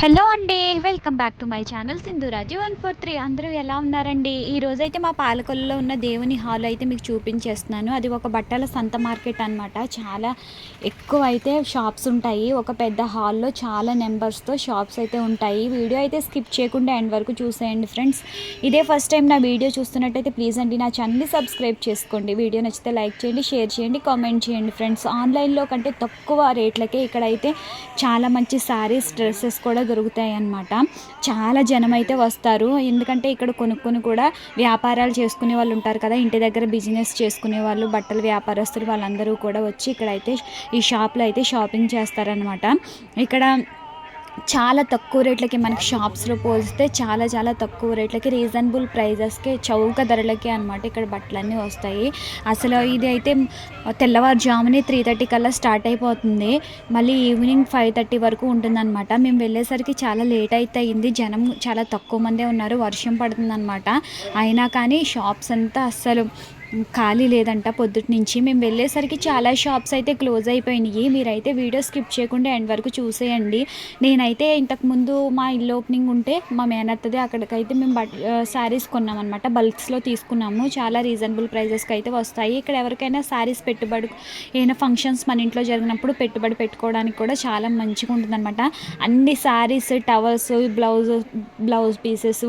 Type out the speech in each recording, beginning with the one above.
Hello అండి welcome back to my channel Sindhuraju one four three. అందరూ ఎలా ఉన్నారండి? ఈ రోజైతే మా పాలకొల్లలో ఉన్న దేవుని హాల్ అయితే మీకు చూపించేస్తున్నాను. అది ఒక బట్టల సంత మార్కెట్ అనమాట చాలా ఎక్కువ అయితే షాప్స్ ఉంటాయి. ఒక పెద్ద హాల్లో చాలా నెంబర్స్తో షాప్స్ అయితే ఉంటాయి. వీడియో అయితే స్కిప్ చేయకుండా ఎండ్ వరకు చూసేయండి ఫ్రెండ్స్. ఇదే ఫస్ట్ టైం నా వీడియో చూస్తున్నట్టయితే ప్లీజ్ అండి నా ఛానల్ని సబ్స్క్రైబ్ చేసుకోండి. వీడియో నచ్చితే లైక్ చేయండి షేర్ చేయండి కామెంట్ చేయండి ఫ్రెండ్స్. ఆన్లైన్లో కంటే తక్కువ రేట్లకే ఇక్కడైతే చాలా మంచి శారీస్ డ్రెస్సెస్ కూడా దొరుకుతాయి అన్నమాట చాలా జనం అయితే వస్తారు. ఎందుకంటే ఇక్కడ కొనుక్కొని కూడా వ్యాపారాలు చేసుకునే వాళ్ళు ఉంటారు కదా. ఇంటి దగ్గర బిజినెస్ చేసుకునే వాళ్ళు బట్టల వ్యాపారస్తులు వాళ్ళందరూ కూడా వచ్చి ఇక్కడైతే ఈ షాప్లో అయితే షాపింగ్ చేస్తారనమాట ఇక్కడ చాలా తక్కువ రేట్లకి మనకి షాప్స్లో పోలిస్తే చాలా చాలా తక్కువ రేట్లకి రీజనబుల్ ప్రైజెస్కి చౌక ధరలకి అనమాట ఇక్కడ బట్టలన్నీ వస్తాయి. అసలు ఇది అయితే తెల్లవారుజాముని త్రీ థర్టీ కల్లా స్టార్ట్ అయిపోతుంది. మళ్ళీ ఈవినింగ్ ఫైవ్ థర్టీ వరకు ఉంటుందన్నమాట. మేము వెళ్ళేసరికి చాలా లేట్ అయితే అయింది. జనం చాలా తక్కువ మందే ఉన్నారు. వర్షం పడుతుందన్నమాట. అయినా కానీ షాప్స్ అంతా అస్సలు ఖాళీ లేదంట పొద్దుటి నుంచి. మేము వెళ్ళేసరికి చాలా షాప్స్ అయితే క్లోజ్ అయిపోయినాయి. మీరైతే వీడియో స్కిప్ చేయకుండా ఎండ్ వరకు చూసేయండి. నేనైతే ఇంతకుముందు మా ఇల్లు ఓపెనింగ్ ఉంటే మా మేనత్తది అక్కడికైతే మేము బట్ శారీస్ కొన్నాం అనమాట బల్క్స్లో తీసుకున్నాము. చాలా రీజనబుల్ ప్రైజెస్కి అయితే వస్తాయి. ఇక్కడ ఎవరికైనా శారీస్ పెట్టుబడి ఏమైనా ఫంక్షన్స్ మన ఇంట్లో జరిగినప్పుడు పెట్టుబడి పెట్టుకోవడానికి కూడా చాలా మంచిగా ఉంటుందన్నమాట అన్ని saris towels blouse blouse pieces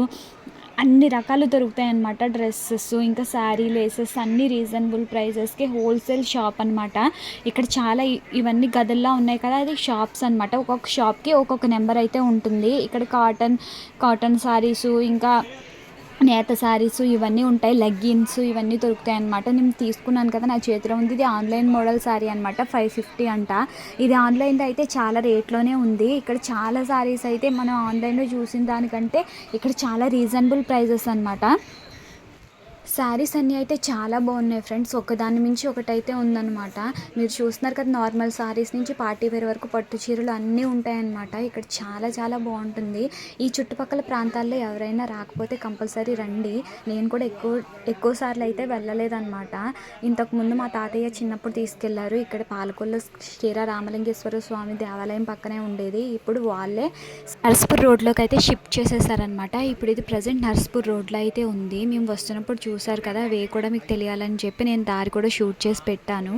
అన్ని రకాలు దొరుకుతాయి అన్నమాట డ్రెస్సెస్ ఇంకా శారీ లేసెస్ అన్ని రీజనబుల్ ప్రైజెస్కి హోల్సేల్ షాప్ అనమాట ఇక్కడ చాలా ఇవన్నీ గదుల్లా ఉన్నాయి కదా అది షాప్స్ అనమాట ఒక్కొక్క షాప్కి ఒక్కొక్క నెంబర్ అయితే ఉంటుంది. ఇక్కడ కాటన్ కాటన్ శారీసు ఇంకా నేత శారీస్ ఇవన్నీ ఉంటాయి లెగ్గిన్స్ ఇవన్నీ దొరుకుతాయి అనమాట నేను తీసుకున్నాను కదా నా చేతిలో ఉంది. ఇది ఆన్లైన్ మోడల్ శారీ అనమాట ఫైవ్ ఫిఫ్టీ అంట. ఇది ఆన్లైన్లో అయితే చాలా రేట్లోనే ఉంది. ఇక్కడ చాలా శారీస్ అయితే మనం ఆన్లైన్లో చూసిన దానికంటే ఇక్కడ చాలా రీజనబుల్ ప్రైజెస్ అనమాట శారీస్ అన్నీ అయితే చాలా బాగున్నాయి ఫ్రెండ్స్. ఒకదాని మించి ఒకటైతే ఉందన్నమాట. మీరు చూస్తున్నారు కదా నార్మల్ శారీస్ నుంచి పార్టీ వేర్ వరకు పట్టు చీరలు అన్నీ ఉంటాయన్నమాట. ఇక్కడ చాలా చాలా బాగుంటుంది. ఈ చుట్టుపక్కల ప్రాంతాల్లో ఎవరైనా రాకపోతే కంపల్సరీ రండి. నేను కూడా ఎక్కువ ఎక్కువ సార్లు అయితే వెళ్ళలేదన్నమాట. ఇంతకుముందు మా తాతయ్య చిన్నప్పుడు తీసుకెళ్ళారు. ఇక్కడ పాలకొల్ల శ్రీరా రామలింగేశ్వర స్వామి దేవాలయం పక్కనే ఉండేది. ఇప్పుడు వాళ్ళే నర్స్పూర్ రోడ్లోకి అయితే షిఫ్ట్ చేసేసారనమాట ఇప్పుడు ఇది ప్రజెంట్ నర్స్పూర్ రోడ్లో అయితే ఉంది. మేము వస్తున్నప్పుడు చూసారు కదా వే కూడా మీకు తెలియాలని చెప్పి నేను దారి కూడా షూట్ చేసి పెట్టాను.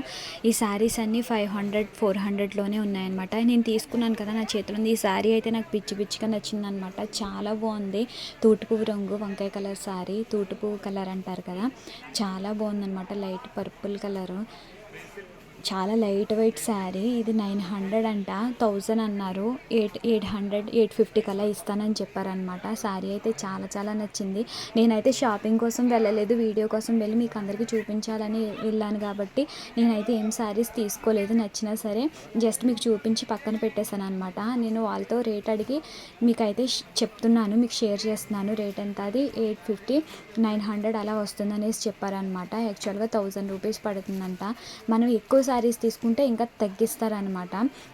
ఈ శారీస్ అన్నీ ఫైవ్ హండ్రెడ్ ఫోర్ హండ్రెడ్లోనే ఉన్నాయన్నమాట. నేను తీసుకున్నాను కదా నా చేతిలో ఉంది. ఈ శారీ అయితే నాకు పిచ్చి పిచ్చిగా నచ్చిందనమాట చాలా బాగుంది. తూటుపువ్వు రంగు వంకాయ కలర్ శారీ. తూటుపువ్వు కలర్ అంటారు కదా చాలా బాగుందన్నమాట. Light purple colour. చాలా లైట్ వెయిట్ శారీ. ఇది నైన్ హండ్రెడ్ అంట. థౌజండ్ అన్నారు. Eight eight hundred eight fifty కల్లా ఇస్తానని చెప్పారనమాట శారీ అయితే చాలా చాలా నచ్చింది. నేనైతే షాపింగ్ కోసం వెళ్ళలేదు. వీడియో కోసం వెళ్ళి మీకు అందరికీ చూపించాలని వెళ్ళాను కాబట్టి నేనైతే ఏం శారీస్ తీసుకోలేదు. నచ్చినా సరే జస్ట్ మీకు చూపించి పక్కన పెట్టేశాను అనమాట నేను వాళ్ళతో రేట్ అడిగి మీకైతే చెప్తున్నాను. మీకు షేర్ చేస్తున్నాను. రేట్ ఎంత అది? ఎయిట్ ఫిఫ్టీ నైన్ హండ్రెడ్ అలా వస్తుందనేసి చెప్పారనమాట యాక్చువల్గా థౌజండ్ రూపీస్ పడుతుందంట. మనం ఎక్కువ శారీస్ తీసుకుంటే ఇంకా తగ్గిస్తారనమాట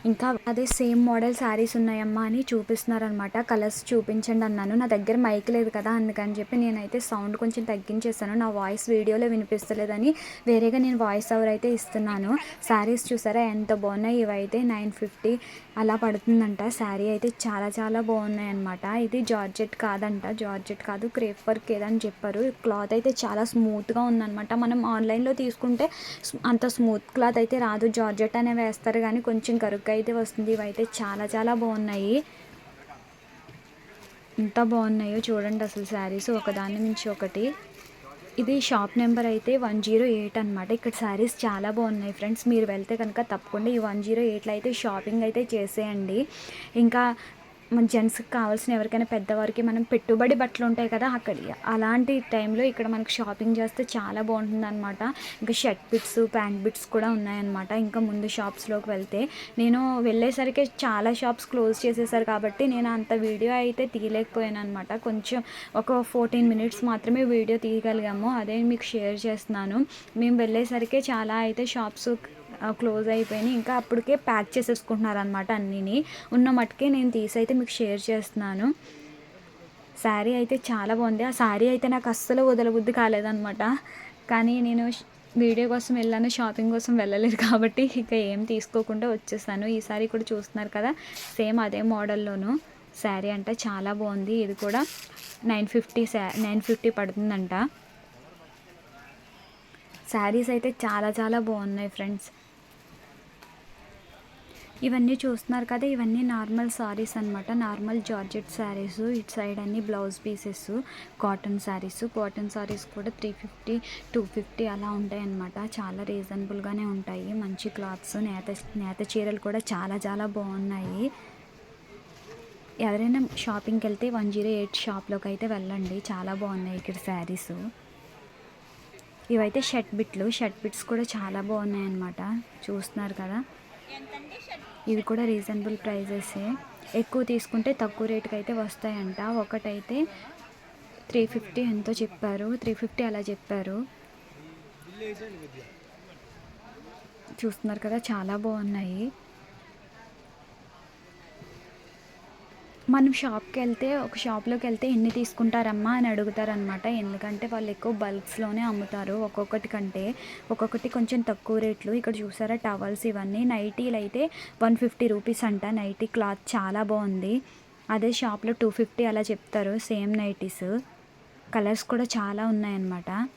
ఇంకా అదే సేమ్ మోడల్ శారీస్ ఉన్నాయమ్మా అని చూపిస్తున్నారనమాట కలర్స్ చూపించండి అన్నాను. నా దగ్గర మైక్ లేదు కదా అందుకని చెప్పి నేనైతే సౌండ్ కొంచెం తగ్గించేసాను నా వాయిస్ వీడియోలో వినిపిస్తలేదని వేరేగా నేను వాయిస్ ఓవర్ అయితే ఇస్తున్నాను. శారీస్ చూసారా? ఎంత బాగున్నాయి? ఇవైతే నైన్ ఫిఫ్టీ అలా పడుతుందంట. శారీ అయితే చాలా చాలా బాగున్నాయి అనమాట ఇది జార్జెట్ కాదంట. జార్జెట్ కాదు క్రేప్ వర్క్ ఏదని చెప్పారు. క్లాత్ అయితే చాలా స్మూత్గా ఉందన్నమాట. మనం ఆన్లైన్లో తీసుకుంటే అంత స్మూత్ క్లాత్ అయితే రాదు. జార్జెట్ అనే వేస్తారు కానీ కొంచెం కరుగ్గా అయితే వస్తుంది. ఇవైతే చాలా చాలా బాగున్నాయి. ఎంత బాగున్నాయో చూడండి అసలు శారీస్. ఒకదాని మించి ఒకటి. ఇది షాప్ నెంబర్ అయితే వన్ జీరో ఎయిట్ అనమాట ఇక్కడ శారీస్ చాలా బాగున్నాయి ఫ్రెండ్స్. మీరు వెళ్తే కనుక తప్పకుండా ఈ వన్ జీరో ఎయిట్లో అయితే షాపింగ్ అయితే చేసేయండి. ఇంకా మన జెంట్స్కి కావాల్సిన ఎవరికైనా పెద్దవారికి మనం పెట్టుబడి బట్టలు ఉంటాయి కదా అక్కడ. అలాంటి టైంలో ఇక్కడ మనకు షాపింగ్ చేస్తే చాలా బాగుంటుంది అనమాట ఇంకా షర్ట్ బిట్స్ ప్యాంట్ బిట్స్ కూడా ఉన్నాయన్నమాట. ఇంకా ముందు షాప్స్లోకి వెళ్తే నేను వెళ్ళేసరికి చాలా షాప్స్ క్లోజ్ చేసేసారు కాబట్టి నేను అంత వీడియో అయితే తీయలేకపోయాను అనమాట కొంచెం ఒక ఫోర్టీన్ మినిట్స్ మాత్రమే వీడియో తీయగలిగాము. అదే మీకు షేర్ చేస్తున్నాను. మేము వెళ్ళేసరికి చాలా అయితే షాప్స్ క్లోజ్ అయిపోయినాయి. ఇంకా అప్పటికే ప్యాక్ చేసేసుకుంటున్నారు అనమాట అన్నీని. ఉన్న మట్టుకే నేను తీసి అయితే మీకు షేర్ చేస్తున్నాను. శారీ అయితే చాలా బాగుంది. ఆ శారీ అయితే నాకు అస్సలు వదలబుద్ధి కాలేదనమాట కానీ నేను వీడియో కోసం వెళ్ళాను షాపింగ్ కోసం వెళ్ళలేదు కాబట్టి ఇక ఏం తీసుకోకుండా వచ్చేసాను. ఈ సారీ కూడా చూస్తున్నారు కదా సేమ్ అదే మోడల్లోను. శారీ అంటే చాలా బాగుంది. ఇది కూడా నైన్ ఫిఫ్టీ శా నైన్ ఫిఫ్టీ పడుతుందంట. శారీస్ అయితే చాలా చాలా బాగున్నాయి ఫ్రెండ్స్. ఇవన్నీ చూస్తున్నారు కదా ఇవన్నీ నార్మల్ సారీస్ అనమాట నార్మల్ జార్జెట్ శారీస్ ఇటు సైడ్ అన్ని blouse pieces cotton saris cotton saris కూడా త్రీ ఫిఫ్టీ టూ ఫిఫ్టీ అలా ఉంటాయి అన్నమాట. చాలా రీజనబుల్గానే ఉంటాయి. మంచి క్లాత్స్ నేత నేత చీరలు కూడా చాలా చాలా బాగున్నాయి. ఎవరైనా షాపింగ్కి వెళ్తే వన్ జీరో ఎయిట్ షాప్లోకి అయితే వెళ్ళండి. చాలా బాగున్నాయి ఇక్కడ శారీస్ ఇవైతే షర్ట్ బిట్లు. షర్ట్ బిట్స్ కూడా చాలా బాగున్నాయి అన్నమాట. చూస్తున్నారు కదా. ఇవి కూడా రీజనబుల్ ప్రైజెసే ఎక్కువ తీసుకుంటే తక్కువ రేటుకి అయితే వస్తాయంట. ఒకటైతే త్రీ ఫిఫ్టీ ఎంతో చెప్పారు. త్రీ ఫిఫ్టీ అలా చెప్పారు. చూస్తున్నారు కదా చాలా బాగున్నాయి. మనం షాప్కి వెళ్తే ఒక షాప్లోకి వెళ్తే ఎన్ని తీసుకుంటారమ్మా అని అడుగుతారనమాట. ఎందుకంటే వాళ్ళు ఎక్కువ బల్క్స్లోనే అమ్ముతారు ఒక్కొక్కటి కంటే. ఒక్కొక్కటి కొంచెం తక్కువ రేట్లు. ఇక్కడ చూసారా టవల్స్ ఇవన్నీ. నైటీలు అయితే వన్ ఫిఫ్టీ రూపీస్ అంట. నైటీ క్లాత్ చాలా బాగుంది. అదే షాప్లో టూ ఫిఫ్టీ అలా చెప్తారు. Same nighties. కలర్స్ కూడా చాలా ఉన్నాయన్నమాట.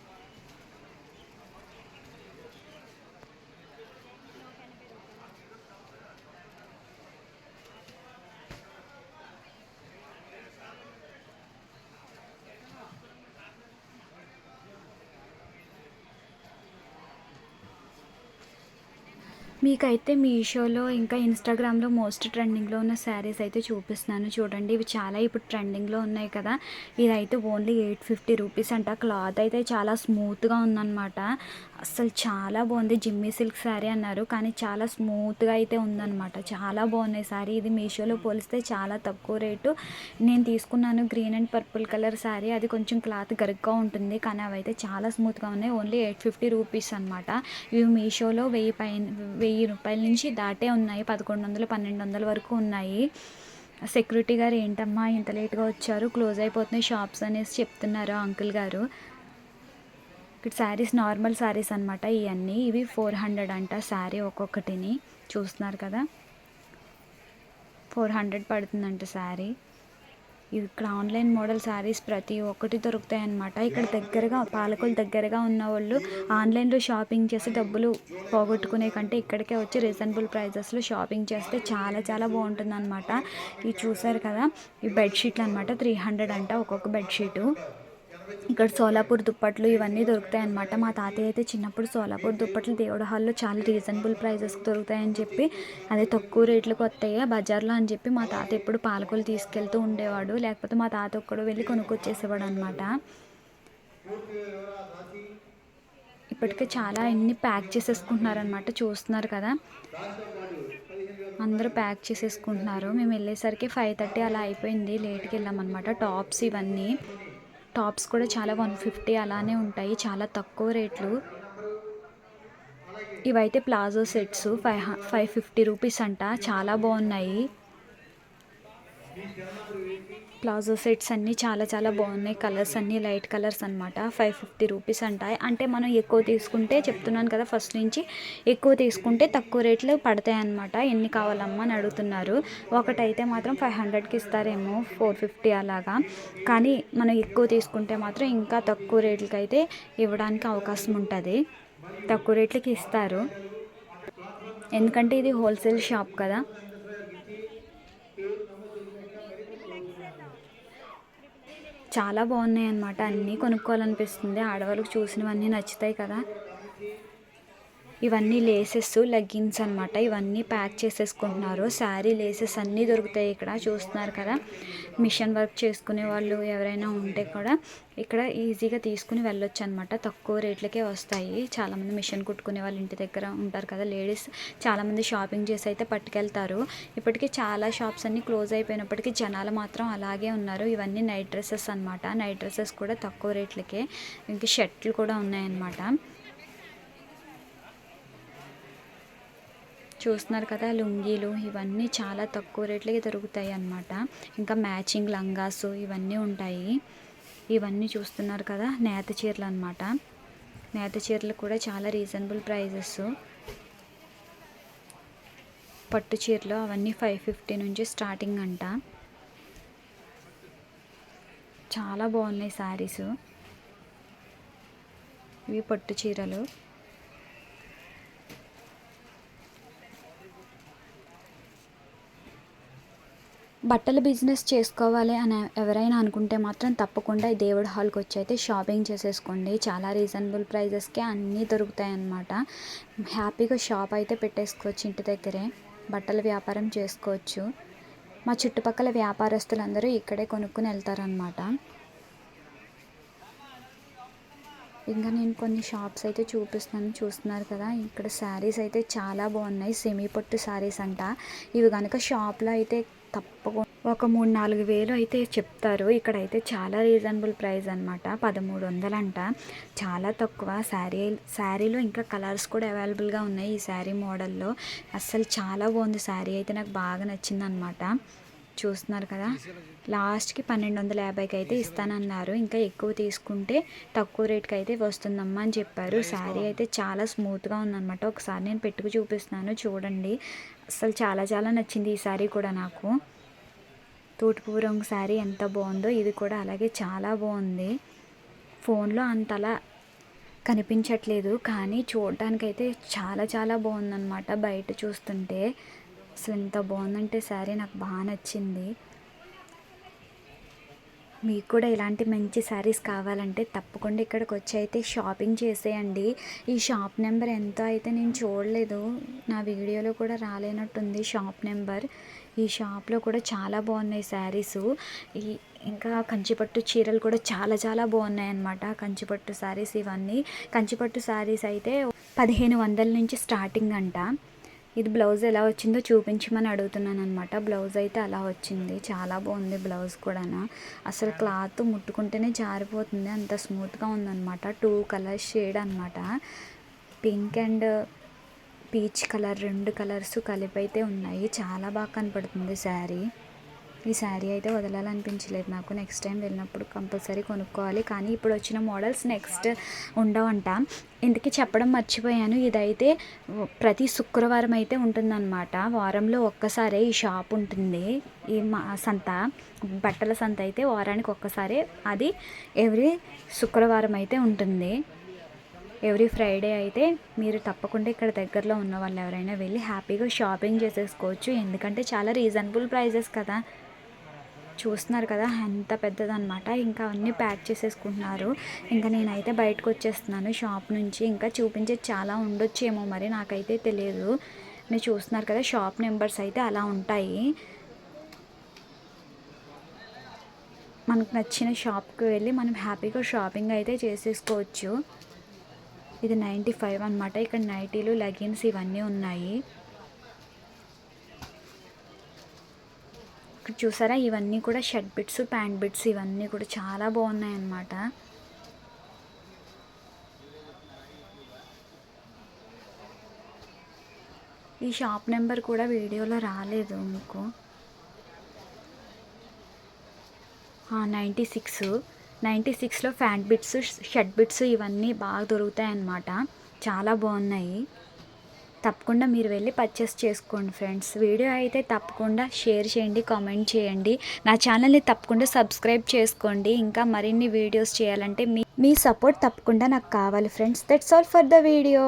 మీకైతే మీషోలో ఇంకా ఇన్స్టాగ్రామ్లో మోస్ట్ ట్రెండింగ్లో ఉన్న శారీస్ అయితే చూపిస్తున్నాను. చూడండి ఇవి చాలా ఇప్పుడు ట్రెండింగ్లో ఉన్నాయి కదా. ఇదైతే ఓన్లీ ఎయిట్ ఫిఫ్టీ రూపీస్ అంట. క్లాత్ అయితే చాలా స్మూత్గా ఉందన్నమాట. అసలు చాలా బాగుంది. జిమ్మీ సిల్క్ శారీ అన్నారు. కానీ చాలా స్మూత్గా అయితే ఉందన్నమాట. చాలా బాగున్నాయి శారీ. ఇది మీషోలో పోలిస్తే చాలా తక్కువ రేటు. నేను తీసుకున్నాను green and purple colour sari. అది కొంచెం క్లాత్ గరుగ్గా ఉంటుంది. కానీ అవి అయితే చాలా స్మూత్గా ఉన్నాయి. ఓన్లీ ఎయిట్ ఫిఫ్టీ రూపీస్ అనమాట ఇవి మీషోలో వెయ్యి పైన వెయ్యి రూపాయల నుంచి దాటే ఉన్నాయి. పదకొండు వందలు పన్నెండు వందల వరకు ఉన్నాయి. సెక్యూరిటీ గారు ఏంటమ్మా ఇంత లేట్గా వచ్చారు? క్లోజ్ అయిపోతున్నాయి షాప్స్ అనేసి చెప్తున్నారు అంకుల్ గారు. ఇక్కడ శారీస్ నార్మల్ శారీస్ అనమాట ఇవన్నీ ఇవి ఫోర్ హండ్రెడ్ అంట శారీ ఒక్కొక్కటిని. చూస్తున్నారు కదా? ఫోర్ హండ్రెడ్ పడుతుందంట శారీ ఇక్కడ ఆన్లైన్ మోడల్ శారీస్ ప్రతి ఒక్కటి దొరుకుతాయి అన్నమాట. ఇక్కడ దగ్గరగా పాలకులు దగ్గరగా ఉన్న వాళ్ళు ఆన్లైన్లో షాపింగ్ చేసి డబ్బులు పోగొట్టుకునే కంటే ఇక్కడికే వచ్చి రీజనబుల్ ప్రైజెస్లో షాపింగ్ చేస్తే చాలా చాలా బాగుంటుంది అనమాట ఇవి చూసారు కదా? ఈ బెడ్షీట్లు అనమాట త్రీ హండ్రెడ్ అంట ఒక్కొక్క బెడ్షీటు ఇక్కడ సోలాపూర్ దుప్పట్లు ఇవన్నీ దొరుకుతాయి అన్నమాట మా తాతయ్య అయితే చిన్నప్పుడు సోలాపూర్ దుప్పట్లు దేవుడు హాల్లో చాలా రీజనబుల్ ప్రైజెస్కి దొరుకుతాయని చెప్పి అదే తక్కువ రేట్లకు వస్తాయి బజార్లో అని చెప్పి మా తాత ఎప్పుడు పాలకొలు తీసుకెళ్తూ ఉండేవాడు. లేకపోతే మా తాత ఒక్కడు వెళ్ళి కొనుక్కొచ్చేసేవాడు అనమాట ఇప్పటికే చాలా అన్ని ప్యాక్ చేసేసుకుంటున్నారనమాట చూస్తున్నారు కదా. అందరూ ప్యాక్ చేసేసుకుంటున్నారు. మేము వెళ్ళేసరికి ఫైవ్ థర్టీ అలా అయిపోయింది. లేట్కి వెళ్ళామన్నమాట. టాప్స్ ఇవన్నీ. టాప్స్ కూడా చాలా వన్ ఫిఫ్టీ అలానే ఉంటాయి చాలా తక్కువ రేట్లు. ఇవైతే palazzo sets five five fifty rupees అంట చాలా బాగున్నాయి. ప్లాజో సెట్స్ అన్నీ చాలా చాలా బాగున్నాయి. కలర్స్ అన్నీ లైట్ కలర్స్ అనమాట ఫైవ్ ఫిఫ్టీ రూపీస్ అంటాయి. అంటే మనం ఎక్కువ తీసుకుంటే చెప్తున్నాను కదా ఫస్ట్ నుంచి ఎక్కువ తీసుకుంటే తక్కువ రేట్లు పడతాయి అనమాట ఎన్ని కావాలమ్మా అని అడుగుతున్నారు. ఒకటైతే మాత్రం ఫైవ్ హండ్రెడ్కి ఇస్తారేమో ఫోర్ ఫిఫ్టీ అలాగా. కానీ మనం ఎక్కువ తీసుకుంటే మాత్రం ఇంకా తక్కువ రేట్లకి అయితే ఇవ్వడానికి అవకాశం ఉంటుంది. తక్కువ రేట్లకి ఇస్తారు. ఎందుకంటే ఇది హోల్సేల్ షాప్ కదా. చాలా బాగున్నాయి అన్నమాట అన్నీ కొనుక్కోవాలనిపిస్తుంది. ఆడవాళ్ళకి చూసినవన్నీ నచ్చుతాయి కదా. ఇవన్నీ లేసెస్ లెగ్గిన్స్ అనమాట ఇవన్నీ ప్యాక్ చేసేసుకుంటున్నారు. శారీ లేసెస్ అన్నీ దొరుకుతాయి ఇక్కడ. చూస్తున్నారు కదా? మిషన్ వర్క్ చేసుకునే వాళ్ళు ఎవరైనా ఉంటే కూడా ఇక్కడ ఈజీగా తీసుకుని వెళ్ళొచ్చు అనమాట తక్కువ రేట్లకే వస్తాయి. చాలామంది మిషన్ కుట్టుకునే వాళ్ళు ఇంటి దగ్గర ఉంటారు కదా లేడీస్. చాలామంది షాపింగ్ చేసి అయితే పట్టుకెళ్తారు. ఇప్పటికీ చాలా షాప్స్ అన్నీ క్లోజ్ అయిపోయినప్పటికీ జనాలు మాత్రం అలాగే ఉన్నారు. ఇవన్నీ నైట్ డ్రెస్సెస్ అనమాట నైట్ డ్రెస్సెస్ కూడా తక్కువ రేట్లకే. ఇంకా షర్ట్లు కూడా ఉన్నాయన్నమాట. చూస్తున్నారు కదా లుంగీలు ఇవన్నీ చాలా తక్కువ రేట్లకి దొరుకుతాయి అన్నమాట. ఇంకా మ్యాచింగ్ లంగాస్ ఇవన్నీ ఉంటాయి. ఇవన్నీ చూస్తున్నారు కదా నేత చీరలు అనమాట నేత చీరలు కూడా చాలా రీజనబుల్ ప్రైజెస్. పట్టు చీరలు అవన్నీ ఫైవ్ ఫిఫ్టీ నుంచి స్టార్టింగ్ అంట. చాలా బాగున్నాయి శారీస్ ఇవి పట్టు చీరలు. బట్టల బిజినెస్ చేసుకోవాలి అని ఎవరైనా అనుకుంటే మాత్రం తప్పకుండా ఈ దేవుడి హాల్కి వచ్చి అయితే షాపింగ్ చేసేసుకోండి. చాలా రీజనబుల్ ప్రైజెస్కే అన్నీ దొరుకుతాయి అన్నమాట హ్యాపీగా షాప్ అయితే పెట్టేసుకోవచ్చు ఇంటి దగ్గరే. బట్టల వ్యాపారం చేసుకోవచ్చు. మా చుట్టుపక్కల వ్యాపారస్తులందరూ ఇక్కడే కొనుక్కుని వెళ్తారనమాట ఇంకా నేను కొన్ని షాప్స్ అయితే చూపిస్తున్నాను. చూస్తున్నారు కదా ఇక్కడ శారీస్ అయితే చాలా బాగున్నాయి. సెమీ పట్టు శారీస్ అంట. ఇవి కనుక షాప్లో అయితే తప్పకుండా. ఒక మూడు నాలుగు వేలు అయితే చెప్తారు. ఇక్కడైతే చాలా రీజనబుల్ ప్రైస్ అనమాట పదమూడు వందలంట. చాలా తక్కువ. శారీ శారీలో ఇంకా కలర్స్ కూడా అవైలబుల్గా ఉన్నాయి ఈ శారీ మోడల్లో. అస్సలు చాలా బాగుంది శారీ. అయితే నాకు బాగా నచ్చింది అనమాట చూస్తున్నారు కదా? లాస్ట్కి పన్నెండు వందల యాభైకి అయితే ఇస్తానన్నారు. ఇంకా ఎక్కువ తీసుకుంటే తక్కువ రేట్కి అయితే వస్తుందమ్మా అని చెప్పారు. శారీ అయితే చాలా స్మూత్గా ఉందన్నమాట. ఒకసారి నేను పెట్టుకు చూపిస్తున్నాను. చూడండి. అసలు చాలా చాలా నచ్చింది ఈ శారీ కూడా నాకు. తూటుపూ రంగు శారీ ఎంత బాగుందో ఇది కూడా అలాగే చాలా బాగుంది. ఫోన్లో అంతలా కనిపించట్లేదు కానీ చూడటానికైతే చాలా చాలా బాగుందన్నమాట బయట చూస్తుంటే. అసలు ఎంత బాగుందంటే శారీ నాకు బాగా నచ్చింది. మీకు కూడా ఇలాంటి మంచి శారీస్ కావాలంటే తప్పకుండా ఇక్కడికి వచ్చి అయితే షాపింగ్ చేసేయండి. ఈ షాప్ నెంబర్ ఎంతో అయితే నేను చూడలేదు. నా వీడియోలో కూడా రాలేనట్టుంది షాప్ నెంబర్. ఈ షాప్లో కూడా చాలా బాగున్నాయి శారీస్. ఈ ఇంకా కంచిపట్టు చీరలు కూడా చాలా చాలా బాగున్నాయి అన్నమాట. కంచిపట్టు శారీస్ ఇవన్నీ. కంచిపట్టు శారీస్ అయితే పదిహేను వందల నుంచి స్టార్టింగ్ అంట. ఇది బ్లౌజ్ ఎలా వచ్చిందో చూపించమని అడుగుతున్నాను అనమాట బ్లౌజ్ అయితే అలా వచ్చింది. చాలా బాగుంది బ్లౌజ్ కూడా అసలు క్లాత్ ముట్టుకుంటేనే జారిపోతుంది. అంత స్మూత్గా ఉందన్నమాట. టూ కలర్ షేడ్ అనమాట పింక్ అండ్ పీచ్ కలర్ రెండు కలర్స్ కలిపి అయితే ఉన్నాయి. చాలా బాగా కనపడుతుంది శారీ. ఈ శారీ అయితే వదలాలనిపించలేదు నాకు. నెక్స్ట్ టైం వెళ్ళినప్పుడు కంపల్సరీ కొనుక్కోవాలి. కానీ ఇప్పుడు వచ్చిన మోడల్స్ నెక్స్ట్ ఉండవంట. ఇంతకీ చెప్పడం మర్చిపోయాను. ఇదైతే ప్రతి శుక్రవారం అయితే ఉంటుందన్నమాట. వారంలో ఒక్కసారే ఈ షాప్ ఉంటుంది. ఈ మా సంత బట్టల సంత అయితే వారానికి ఒక్కసారే. అది ఎవ్రీ శుక్రవారం అయితే ఉంటుంది. ఎవ్రీ ఫ్రైడే అయితే మీరు తప్పకుండా ఇక్కడ దగ్గరలో ఉన్న వాళ్ళు ఎవరైనా వెళ్ళి హ్యాపీగా షాపింగ్ చేసేసుకోవచ్చు. ఎందుకంటే చాలా రీజనబుల్ ప్రైజెస్ కదా. చూస్తున్నారు కదా ఎంత పెద్దదనమాట ఇంకా అన్నీ ప్యాక్ చేసేసుకుంటున్నారు. ఇంకా నేనైతే బయటకు వచ్చేస్తున్నాను షాప్ నుంచి. ఇంకా చూపించేది చాలా ఉండొచ్చేమో మరి నాకైతే తెలియదు మీరు చూస్తున్నారు కదా షాప్ నెంబర్స్ అయితే అలా ఉంటాయి. మనకు నచ్చిన షాప్కి వెళ్ళి మనం హ్యాపీగా షాపింగ్ అయితే చేసేసుకోవచ్చు. ఇది నైంటీ ఫైవ్ అనమాట ఇక్కడ నైటీలు లెగిన్స్ ఇవన్నీ ఉన్నాయి. చూసారా? ఇవన్నీ కూడా షర్ట్ బిట్స్ ప్యాంట్ బిట్స్ ఇవన్నీ కూడా చాలా బాగున్నాయి అన్నమాట ఈ షాప్ నెంబర్ కూడా వీడియోలో రాలేదు మీకు. Ninety six. నైంటీ సిక్స్లో ఫ్యాంట్ బిట్స్ షర్ట్ బిట్స్ ఇవన్నీ బాగా దొరుకుతాయి అన్నమాట చాలా బాగున్నాయి. తప్పకుండా మీరు వెళ్ళి పర్చేస్ చేసుకోండి ఫ్రెండ్స్ వీడియో అయితే తప్పకుండా షేర్ చేయండి కామెంట్ చేయండి. నా ఛానల్ని తప్పకుండా సబ్స్క్రైబ్ చేసుకోండి. ఇంకా మరిన్ని వీడియోస్ చేయాలంటే మీ మీ సపోర్ట్ తప్పకుండా నాకు కావాలి friends that's all for the video